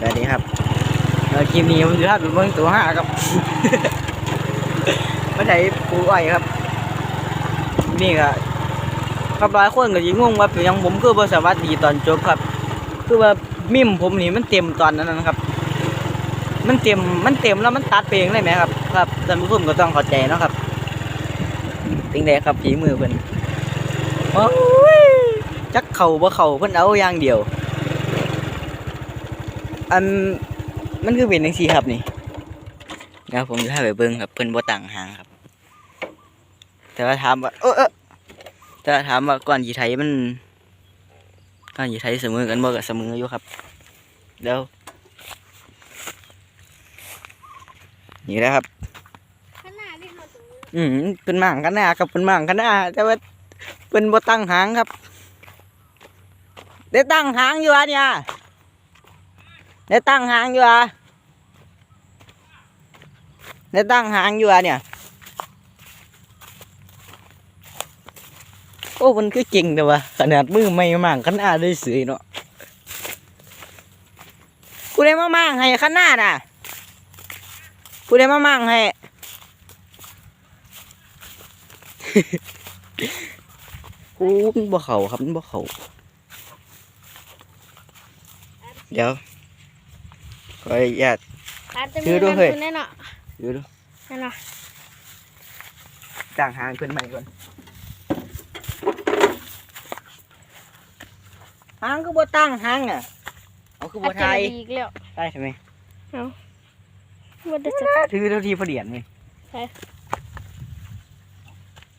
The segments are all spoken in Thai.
สวัสดีครับเอ่อคลิปนี้ผมจะพาไปเบิ่งตัวห้าครับไมาไถปูอ้อยครับ นี่ก็ครับหลายคนก็ยิงงว่าเป็นยังผมคือบ่สวัสดีตอนจบครับ คือว่ามิมผมนี่มันเต็มตอนนั้นนะครับ มันเต็มมันเต็มแล้วมันตัดเพลงได้ไหมครับ ครับท่านผู้ชมก็ต้องเข้าใจนะครับติงแดครับฝีมือเพิ่นโอ้ยจักเข่าบ่เข่าเพิ่นเอาอย่างเดียว อันมันคือเป็นจังซี่ครับนี่เดี๋ยวผมจะให้ไปเบิ่งครับเพิ่นบ่ตั้งหางครับ แต่ว่าถามว่าเออเออแต่ว่าถามว่าก่อนสิไทยมันก่อนสิไทยเสมอกันบ่ก็เสมออยู่ครับแล้วนี่แหละครับเขาถึงอืมเป็นหมางกันหน้ากับเป็นหมางกันหน้าแต่ว่าเป็นบ่ตั้งหางครับ ได้ตั้งหางอยู่อะเนี่ย ได้ตั้งหางอยู่อะได้ตั้งหางอยู่อะเนี่ย โอ้มันคือเก่งแต่ว่าขนาดมือไม่หมางกันหน้าได้สือเนาะกูได้มาหมางให้ขนหน้าน่ะกูได้มาหมางให้ โอ้มันบ่เขาครับมันบ่เขาเดี๋ยว ขออนุญาตการจะถืมีอด้วยเงินเฮ้ยทุนแน่เนาะดูดูแน่เนาะต่างหางเพื่อนใหม่ก่อนหางก็บ่ตั้งหางอะเอาคือบ่ไทยอีกแล้วได้ใช่ไหมว่าจะจะถือเท่าที่พอเดียนไหม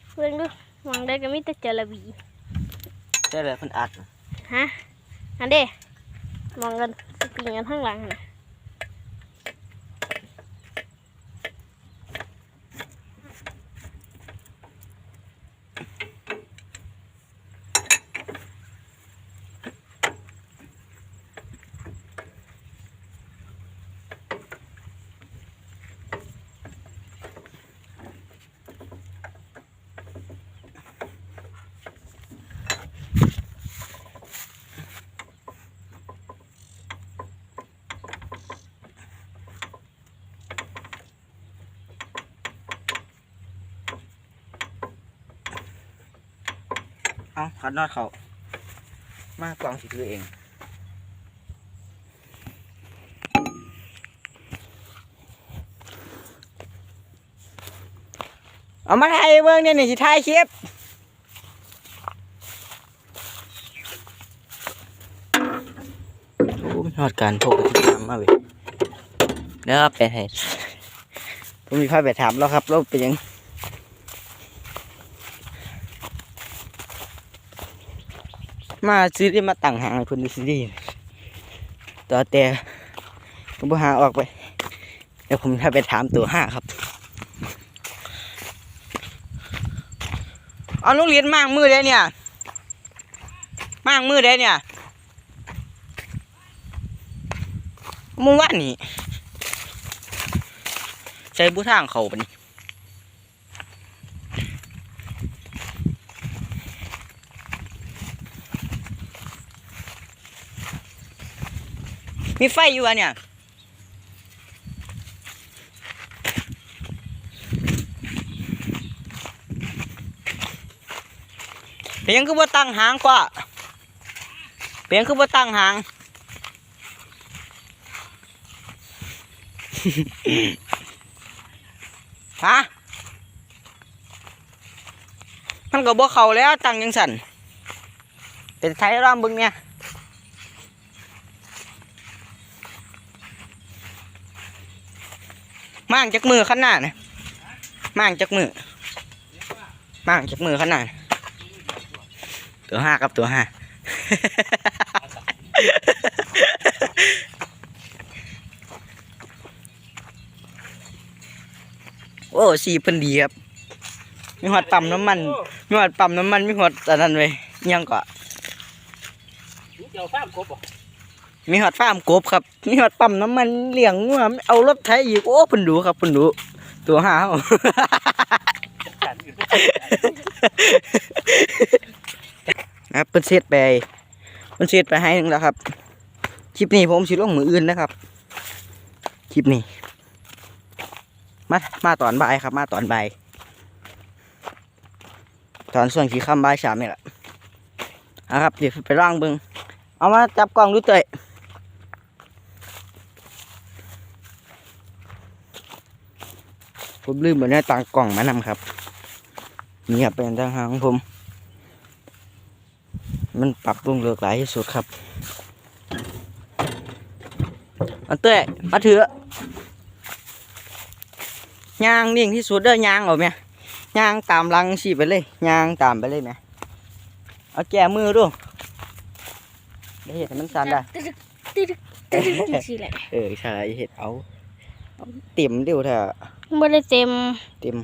เพิ่งดูมองได้ก็มีแต่จระบีได้เลยเพิ่นอัด ฮะอันเด้มองกันสปริงกันข้างหลังนะ เอาขัดนอดเขา มากกล่องสิถือเอง เอามาถ่ายเบิ่งเนี่ยนี่สิถ่ายคลิปโอ้มันฮอดการพกไปที่ทำมาเว้ยเดี๋ยวไปให้ผมมีพาไปถามแล้วครับแล้วเป็นยัง มาซื้อได้มาตั้งหางให้เพิ่นซื้อดีต่อแต่ก็บ่หาออกไปเดี๋ยวผมจะไปถามตัวห้าครับ เอาลูกเรียนมางมือได้เนี่ยมางมือได้เนี่ยมึงว่านี่ใช้ผู้ทางเขาปะนี่ มีไฟอยู่อะเนี่ยเพียงคือว่าตั้งหางกว่าเพียงคือว่าตั้งหางฮะมันก็บ่เข้าแล้วตั้งยังสั่นเป็นไทยรอมบึงเนี่ย ม่างจากมือขนาดนะม่างจากมือม่างจากมือขนาดตัวห้าครับตัวห้าโอ้สีเพิ่นดีครับมีหอดปั๊มน้ำมันมีหอดปั๊มน้ำมันมีหอดอันนั้นไว้อิหยังก็เจ้าฟ้ามกบบ่ มีหอดฟาร์มกบครับ มีหอดปั๊มน้ำมันเลี้ยงงัวเอารถไถอีกโอ้เพิ่นดูครับเพิ่นดูตัวห้าเฮากันะครับเพิ่นเช็ดไปเพิ่นเช็ดไปให้หนึงแล้วครับ คลิปนี้ผมสิลงมืออื่นนะครับ คลิปนี้ มา มาตอนบ่ายครับ มาตอนบ่าย ตอนส่วนขี้ค่ำบ่ายสามนี่แหละนะครับ เดี๋ยวไปร่างเบิงเอามาจับกล้องดูเตย ผมลืมเหมือนในต่างกล่องมานำครับ นี่ครับเป็นทางหางของผม มันปรับปรุงเลือกหลายที่สุดครับอันเต้มาถือยางนิ่งที่สุดเด้อยางเอาไหมยางตามลังสีไปเลยยางตามไปเลยไหมเอาแก้มือดูได้เห็นมันสั่นได้ ตึ๊ดตึ๊ดตึ๊ดตึ๊ดจังซี่แหละ เออใช่เห็ดเอา เอาเต็มเดียวเถอะบ่ได้เต็ม เต็ม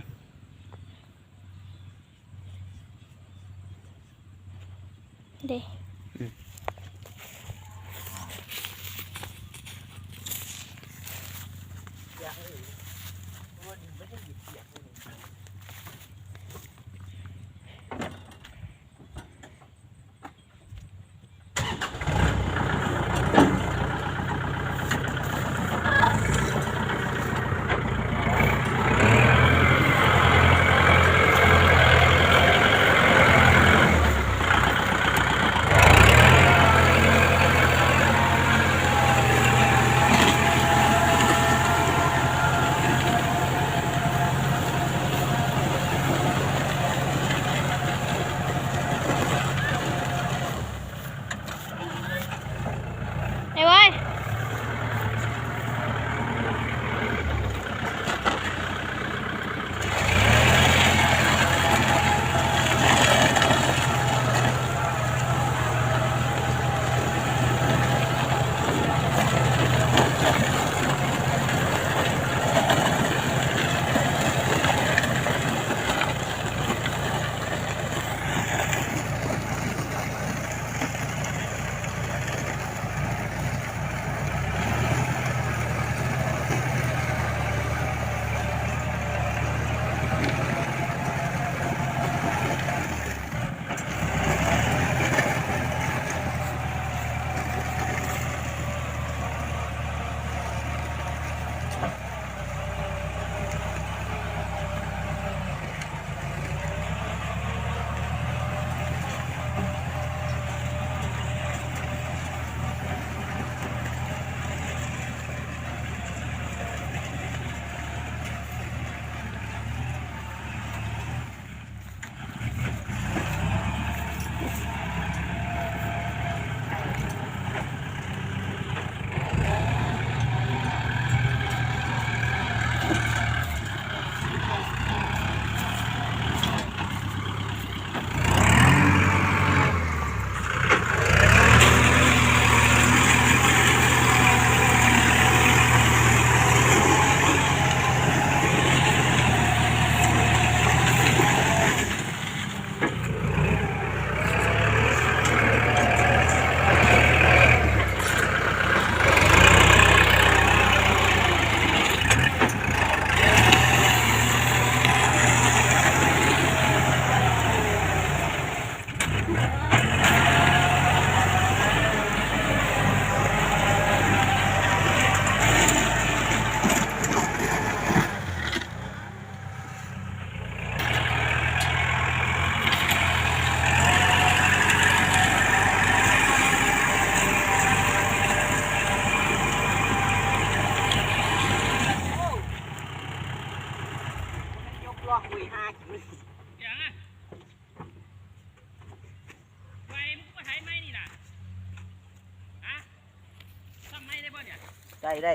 ได้ได้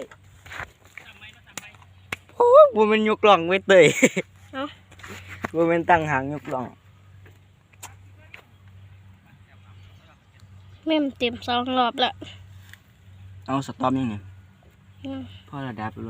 ทำไมมาทำไมโอ้บุมันยกล่องไว้เตยเอ้าบุมันตั้งหางยกล่อง แม่มเต็มสองรอบละเอาสตอมยังไงอืม พ่อระดับไปร